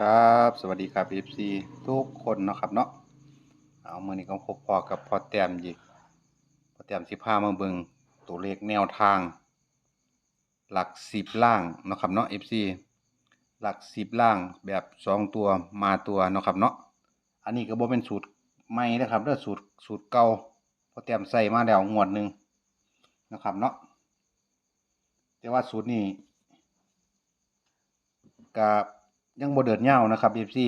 ครับ สวัสดีครับ FC ทุกคนเนาะครับเนาะเอามือนี้ก็พบพอกับพอแต้มอีพอแต้มสิพามาเบิงตัวเลขแนวทาง หลัก10ล่างเนาะครับเนาะ FC หลัก10ล่างแบบสองตัวมาตัวเนาะครับเนาะอันนี้ก็บ่เป็นสูตรใหม่นะครับเด้อสูตรสูตรเก่าพอแต้มใส่มาแล้วงวดหนึงนะครับเนาะแต่ว่าสูตรนี้กับ ยังบ่เดินยาวนะครับ FC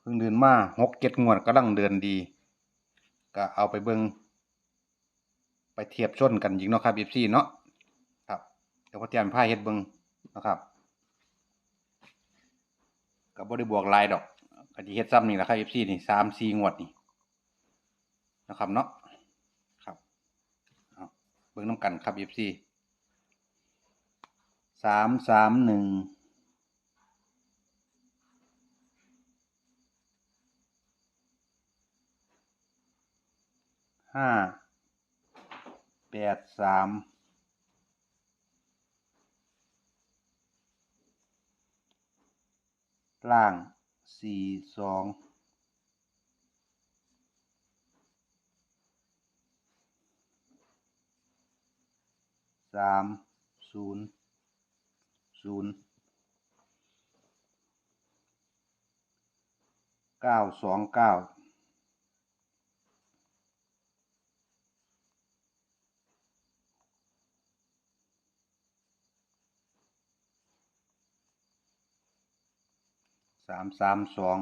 เพิ่งเดินมาหกเจ็ดงวดกำลังเดินดี ก็เอาไปเบิงไปเทียบชนกันอีกเนาะครับ FC เนาะครับเดี๋ยวพอเตรียมผ้าเฮ็ดเบิงนะครับก็บ่ได้บวกลายดอกก็สิเฮ็ดซ้ำนี่แหละครับ FC นี่3 4งวดนี่นะครับเนาะครับเบิ่งนํกันครับ FC สามสามหนึ่ง ห้าแปดสามล่างสี่สองสามศูนย์ศูนย์เก้าสองเก้า สามสามสอง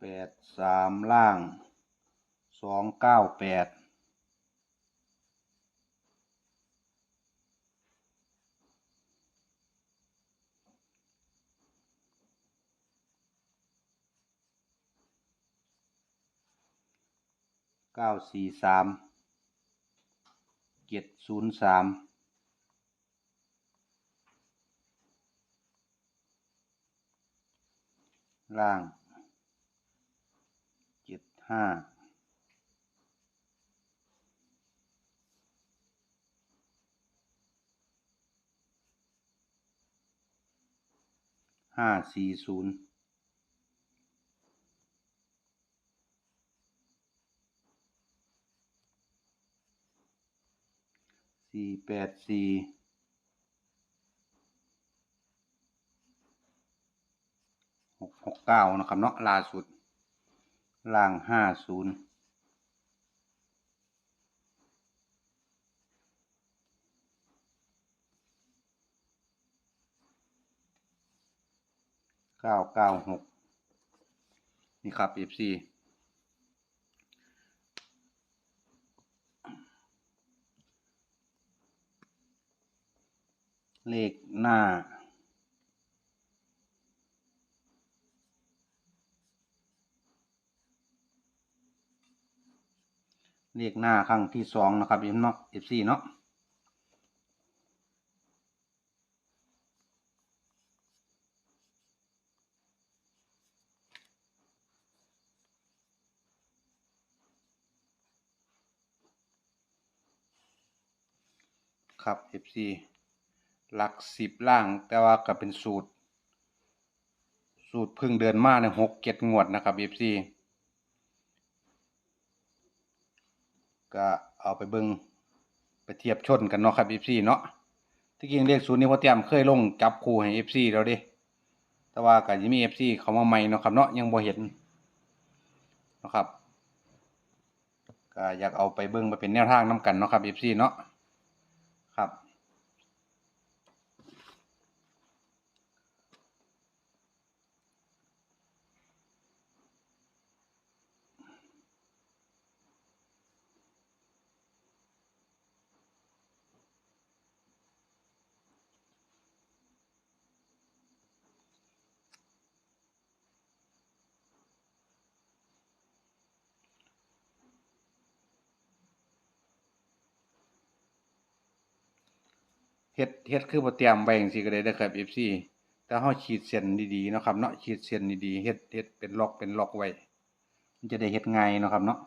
แปดสามล่างสองเก้าแปดเก้าสี่สาม เจ็ดศูนย์สามล่างเจ็ดห้าห้าสี่ศูนย์ สี่แปดสี่หกหกเก้านะครับเนาะล่าสุด ล่างห้าศูนย์เก้าเก้าหกนี่ครับ FC เลขหน้า เลขหน้าครั้งที่สองนะครับเอฟเนาะ FC เนาะครับ FC หลักสิบล่าง แต่ว่าก็เป็นสูตร สูตรพึ่งเดือนมาในหกเจ็ดงวดนะครับ FC ก็เอาไปเบิ่งไปเทียบชนกันเนาะครับ FC เนาะที่จริงเลขศูนย์นี้พ่อเตรียมเคยลงจับคู่ให้ FC แล้วเด้แต่ว่าก็ยังมี FC เขามาใหม่เนาะครับเนาะยังบ่เห็นเนาะครับก็อยากเอาไปเบิ่งไปเป็นแนวทางนํกันเนาะครับ FC เนาะ เฮ็ดเฮ็ดคือบ่เตรียมไว้จังซี่ก็ได้เด้อครับ FC แต่เฮาขีดเส้นดีๆเนาะครับเนาะขีดเส้นดีๆเฮ็ดเฮ็ดเป็นล็อกเป็นล็อกไว้มันจะได้เฮ็ดง่ายเนาะครับเนาะ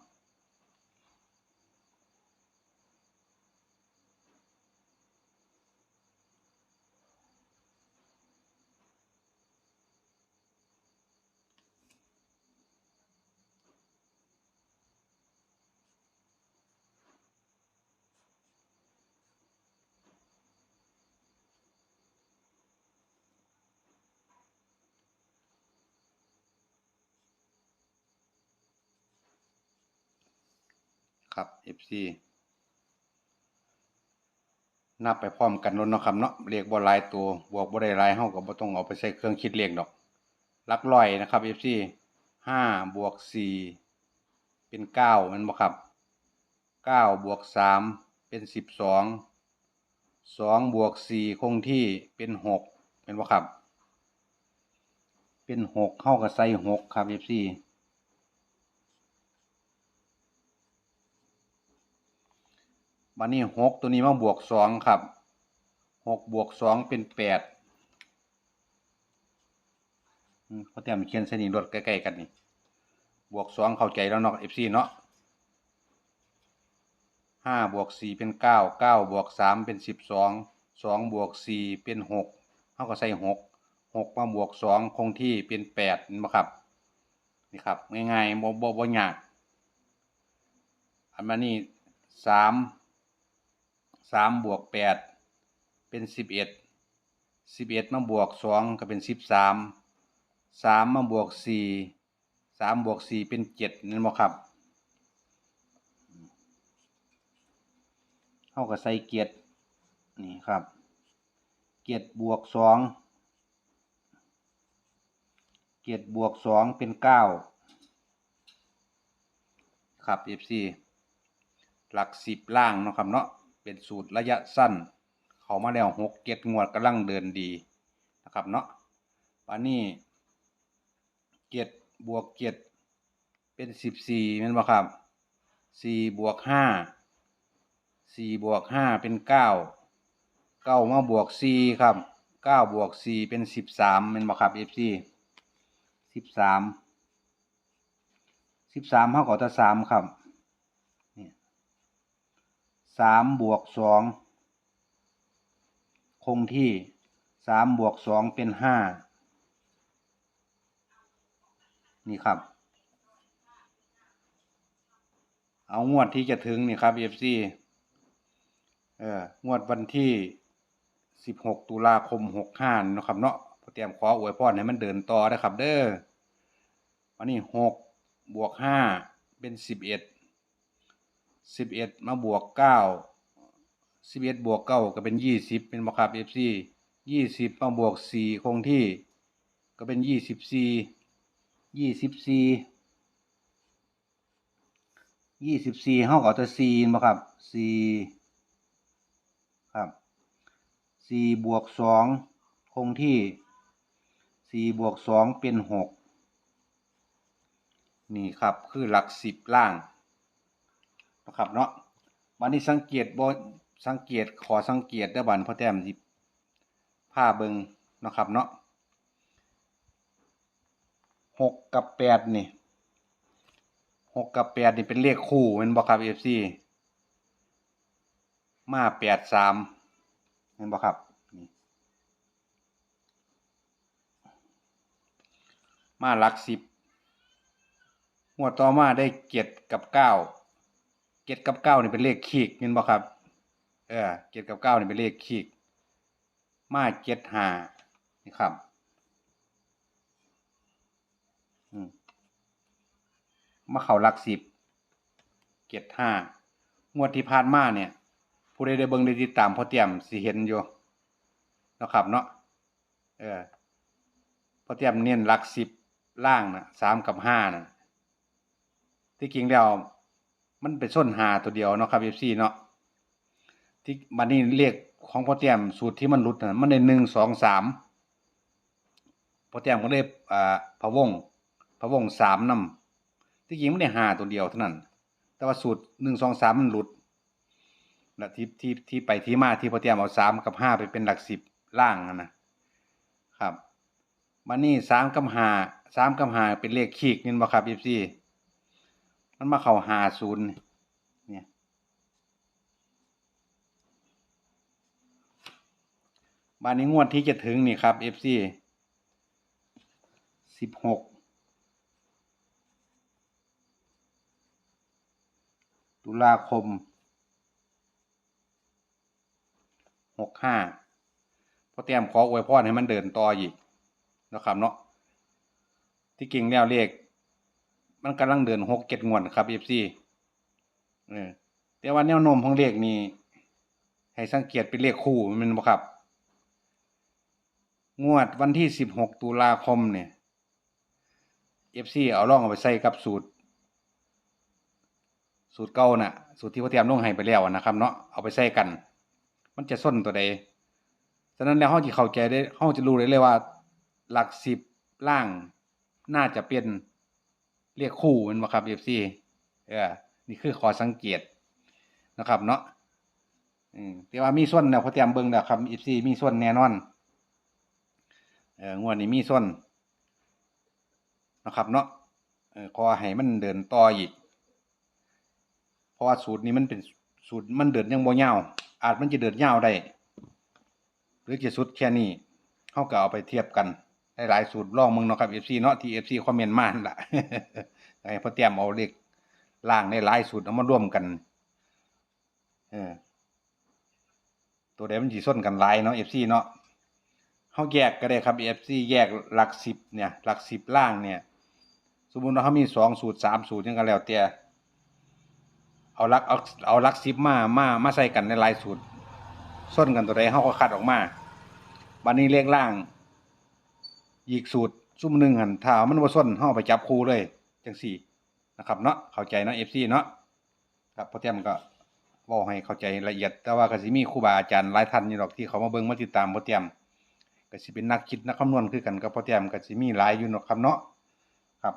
ครับ FC นับไปพร้อมกันล้นเนาะครับเนาะเลขบ่หลายตัวบวกบ่ได้หลายเฮาก็บ่ต้องเอาไปใส่เครื่องคิดเลขดอกหลักร้อยนะครับ FC ห้าบวกสี่เป็นเก้ามันบ่ครับเก้าบวกสามเป็นสิบสองสองบวกสี่คงที่เป็นหกแม่นบ่ครับ เป็นหกเข้ากับใส่หกครับ FC บันนี้หกตัวนี้มาบวกสองครับหกบวกสองเป็นแปดเขาเตรียมเขียนเส้นนี้รถใกล้ๆกันนี่บวกสองเข้าใจแล้วเนาะ FC เนาะห้าบวกสี่เป็นเก้าเก้าบวกสามเป็นสิบสองสองบวกสี่เป็นหกเขาก็ใส่หกหกมาบวกสองคงที่เป็นแปดนไหมครับนี่ครับง่ายๆบ่บ่บ่ยากอันมานี่สาม สามบวกแปดเป็นสิบเอ็ดสิบเอ็ดมาบวกสองก็เป็นสิบสามสามมาบวกสี่สามบวกสี่เป็นเจ็ดนั่นบ่ครับเท่ากับใส่เกียรตินี่ครับ เกียรติบวกสองเกียรติบวกสองเป็นเก้าครับ FC หลักสิบล่างเนาะครับเนาะ เป็นสูตรระยะสั้น เขามาแล้วหกเจ็ดงวดกำลังเดินดีนะครับเนาะวันนี้เจ็ดบวกเจ็ดเป็นสิบสี่แม่นบ่ครับสี่บวกห้าสี่บวกห้าเป็นเก้าเก้ามาบวกสี่ครับเก้าบวกสี่เป็นสิบสามแม่นบ่ครับเอฟซีสิบสามสิบสามเท่ากับตัวสามครับ สามบวกสองคงที่สามบวกสองเป็นห้านี่ครับ เอางวดที่จะถึงนี่ครับ FC เอองวดวันที่16ตุลาคม65นาะครับเนาะพอเตรียมขออวยพรให้มันเดินต่อนะครับ เด้อวันนี้6บวก5เป็น สิบเอ็ดมาบวกเก้าสิบเอ็ดบวกเก้าก็เป็นยี่สิบเป็นบวกครับเอฟซียี่สิบมาบวกสี่คงที่ ก็เป็นยี่สิบสี่ยี่สิบสี่ยี่สิบสี่ห้องออาแต่สี่นะครับสี่ครับสี่บวกสองคงที่สี่บวกสองเป็นหกนี่ครับคือหลักสิบล่าง นะครับเนาะวันนี้สังเกตบสังเกตขอสังเกตได้บันเพราะแต้มสิผ้าเบิงนะครับเนาะหกกับแปดนี่หกกับแปดนี่เป็นเลขคู่เป็นบ่ครับเอฟซีมาแปดสามเห็นบ่ครับนี่มาหลักสิบหัวดต่อมาได้เจ็ดกับเก้า จ็ดกับเก้านี่เป็นเลขขีกเห็นบ่ครับ เออเจ็ดกับเก้านี่เป็นเลขขีก มาเจ็ดห้านี่ครับมาเข้าหลักสิบเกียรห้างวดที่ผ่านมาเนี่ย ผู้ใดได้เบิ่งได้ติดตามพอเตรียมสิเห็นอยู่นะครับเนาะเออพอเตรียมเน้นหลักสิบล่างนะสามกับห้านะที่จริงแล้ว มันเป็นส้นหาตัวเดียวเนาะครับเอฟซีเนาะที่บันนี้เลขของพอเตียมสูตรที่มันหลุดนะมันได้หนึ่งสองสามพอเตียมก็ได้อ่าพะวงพะวงสามนำที่จริงม่ได้หาตัวเดียวเท่านั้น แต่ว่าสูตรหนึ่งสองสามมันหลุดและที่ที่ที่ไปที่มาที่พอเตียมเอาสามกับห้าไปเป็นหลักสิบล่างอะนะครับมันนี่สามกับห้าสามกับห้าเป็นเลขขีกนี่บ่ครับยีซี่ มันมาเข้าหาศูนย์เนี่ยบ้านนี้งวดที่จะถึงนี่ครับ FC สิบหกตุลาคมหกห้าพอเตรียมขออวยพรให้มันเดินต่ออีกนะครับเนาะที่กิ่งแล้วเลข มันกำลังเดินหกเจ็ดงวดครับเอฟซีเออแต่ว่าแนวโน้มของเลขนี่ให้สังเกตเป็นเลขคู่มันบ่ครับ งวดวันที่สิบหกตุลาคมเนี่ย FC เอาล่องเอาไปใส่กับสูตร สูตรเก่าน่ะ สูตรที่พ่อเตรียมลงให้ไปแล้วนะครับเนาะเอาไปใส่กัน มันจะส้นตัวใดฉะนั้นแล้วเฮาสิเข้าใจได้เฮาจะรู้ได้เลยว่า หลักสิบล่างน่าจะเป็น เลขคู่มันบ่ครับ FC เออนี่คือขอสังเกตนะครับ เนาะอืมแต่ว่ามีส่วนแล้วพ่อเตรียมเบิ่งแล้วครับ FC มีส่วนแน่นอนเอองวดนี้มีส่วนนะครับ เนาะเออขอให้มันเดินต่ออีกเพราะว่าสูตรนี้มันเป็นสูตรมันเดินยังบ่ยาวอาจมันจะเดินยาวได้หรือจะสุดแค่นี้เขาก็เอาไปเทียบกัน หลายสูตรลองมึงเนาะครับ FC เนาะที่ FC คอมเมนต์มาล่ะให้พ่อเตรียมเอาเลขล่างในหลายสูตรเอามาร่วมกันเออตัวใดมันสิส้นกันหลายเนาะ FC เนาะเขาแยกก็ได้ครับ FC แยกหลักสิบเนี่ยหลักสิบล่างเนี่ย สมมุติว่าเขามีสองสูตรสามสูตรยังกันแล้วแต่เอาลักเอาเอาลักสิบมามามาใส่กันในหลายสูตรส้นกันตัวใดเขาก็คัดออกมาบันนี้เลขล่าง อีกสูตรซุ่มหนึ่งหันถ้ามันบ่าส้นเขาเอไปจับคู่เลยจังสี่นะครับเนาะเข้าใจเนาะ FC เนาะครับพ่อเตรียมก็เว้าให้เข้าใจละเอียด แต่ว่าก็สิมีครูบาอาจารย์หลายท่านอยู่ดอกที่เขามาเบิ่งมาติดตามพ่อเตรียมก็สิเป็นนักคิดนักคำนวณคือกันกับพ่อแต้มก็สิมีหลายอยู่เนาะครับเนาะครับ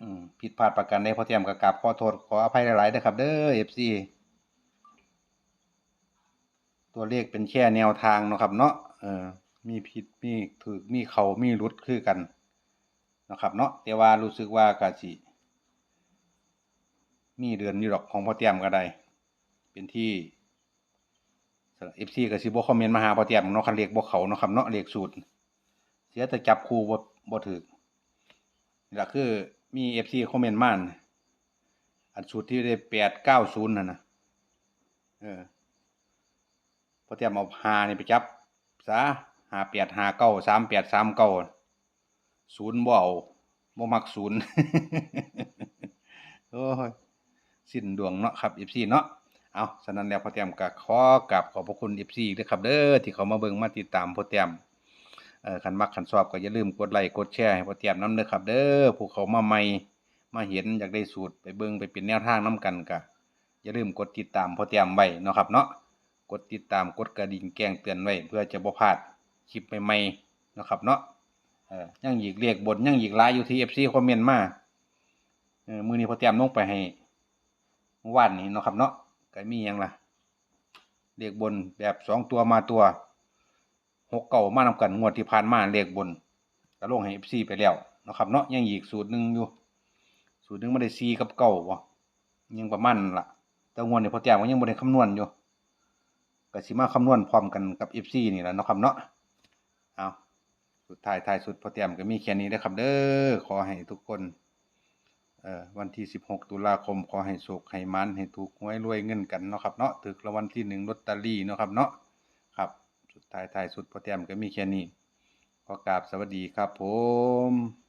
อืผิดพลาดประการใดพ่อแต้มก็กราบขอโทษขออภัยหลายๆนะครับ เด้อ FC ตัวเลขเป็นแค่แนวทางนะครับ เนาะเออ มีผิดมีถูกมีเขามีหลุดคือกันนะครับเนาะแต่ว่ารู้สึกว่าก็สิมีเดือนอยู่ดอกของพ่อแต้มก็ได้ เป็นที่เอฟซีก็สิบ่คอมเมนต์มาหาพอเตียมเนาะคันเลขบ่เขาเนาะครับเนาะเลขสูตร เสียแต่จับคู่บ่บ่ถูกนี่แหละคือมี FC คอมเมนต์มาอันอันสูตรที่ได้890นั่นน่ะเออพอเตียมเอา5นี่ไปจับซะ 5859 3839ศูนย์บ่เอาบ่มักศูนย์โอ้ยสิ้นดวงเนาะครับ FC เนาะเอาฉะนั้นแล้วพ่อแต้มก็ขอกราบขอบพระคุณ FC ด้วยครับเด้อที่เขามาเบิ่งมาติดตามพ่อแต้มเอ่อคันมักคันชอบก็อย่าลืมกดไลค์กดแชร์ให้พ่อแต้มนํเด้อครับ เด้อผู้เขามาใหม่มาเห็นอยากได้สูตรไปเบิ่งไปเป็นแนวทางนํกันก็อย่าลืมกดติดตามพ่อแต้มไว้เนาะครับเนาะกดติดตามกดกระดิ่งแจ้งเตือนไว้เพื่อจะบ่พลาด คลิปใหม่ๆเนาะครับเนาะยังอีกเรียกบนยังอีกหลายอยู่ที่ FC คอมเมนต์มาเออมือนี้พอแต้มลงไปให้วานนี้เนาะครับเนาะก็มียังล่ะเลขบนแบบสองตัวมาตัวหกเก่ามานำกันงวดที่ผ่านมาเลขบนก็ลงให้ FC ไปแล้วเนาะครับเนาะยังอีกสูตรหนึ่งอยู่ สูตรหนึ่งไม่ได้ซีกับเก่าบ่ยังประมาณนั้นล่ะแต่งวดนี้พอแจ้งว่ายังบ่ได้คำนวณอยู่ก็สิมาคำนวณพร้อมกันกับ FC นี่แหละเนาะครับเนาะ เอาสุดท้ายท้ายสุดพอเตรียมก็มีแค่นี้นะครับ เด้อขอให้ทุกคนเอ่อวันที่ 16 ตุลาคมขอให้โชคให้มันให้ถูกหวยรวยเงินกันเนาะครับเนาะถึกรางวัลที่หนึ่งลอตเตอรี่เนาะครับเนาะครับสุดท้ายท้ายสุดพอเตรียมก็มีแค่นี้ขอกราบสวัสดีครับผม